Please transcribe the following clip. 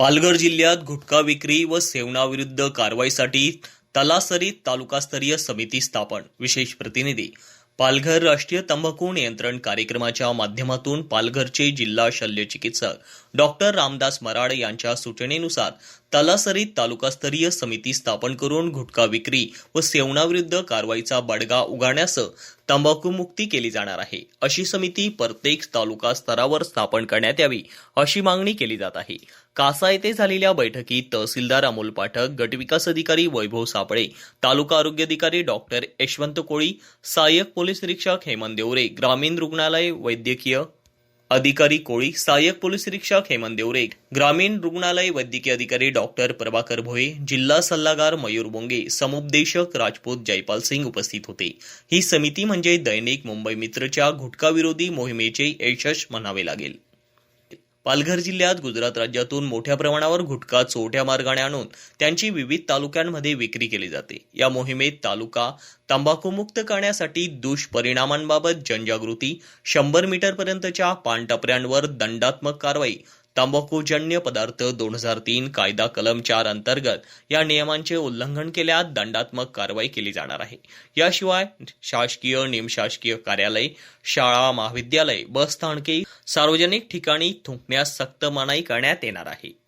पालघर जिल्ह्यात गुटखा विक्री व सेवनाविरुद्ध कारवाईसाठी तलासरीत तालुकास्तरीय समिती स्थापन विशेष प्रतिनिधी. पालघर राष्ट्रीय तंबाखू नियंत्रण कार्यक्रमाच्या माध्यमातून पालघरचे जिल्हा शल्य चिकित्सक डॉक्टर रामदास मराड यांच्या सूचनेनुसार तलासरीत तालुकास्तरीय समिती स्थापन करून गुटखा विक्री व सेवनाविरुद्ध कारवाईचा बडगा उगाण्यास तंबाखू मुक्ती केली जाणार आहे. अशी समिती प्रत्येक तालुका स्तरावर स्थापन करण्यात यावी अशी मागणी केली जात आहे. कासा येथे झालेल्या बैठकीत तहसीलदार अमोल पाठक गटविकास अधिकारी वैभव सापळे तालुका आरोग्य अधिकारी डॉक्टर यशवंत कोळी सहाय्यक पोलीस निरीक्षक हेमंत देवरे ग्रामीण रुग्णालय वैद्यकीय अधिकारी कोळी सहाय्यक पोलीस निरीक्षक हेमंत देवरे ग्रामीण रुग्णालय वैद्यकीय अधिकारी डॉक्टर प्रभाकर भोये जिल्हा सल्लागार मयूर बोंगे समुपदेशक राजपूत जयपाल सिंग उपस्थित होते. ही समिती म्हणजे दैनिक मुंबई मित्रच्या घुटकाविरोधी मोहिमेचे यशस म्हणावे लागेल. पालघर जिल्ह्यात गुजरात राज्यातून मोठ्या प्रमाणावर गुटखा चोट्या मार्गाने आणून त्यांची विविध तालुक्यांमध्ये विक्री केली जाते. या मोहिमेत तालुका तंबाखूमुक्त करण्यासाठी दुष्परिणामांबाबत जनजागृती शंभर मीटरपर्यंतच्या पानटपऱ्यांवर दंडात्मक कारवाई तंबाखूजन्य पदार्थ दोन हजार तीन कायदा कलम चार अंतर्गत या नियमांचे उल्लंघन केल्यास दंडात्मक कारवाई केली जाणार आहे. याशिवाय शासकीय निमशासकीय कार्यालय शाळा महाविद्यालय बस स्थानके सार्वजनिक ठिकाणी थुंकण्यास सक्त मनाई करण्यात येणार आहे.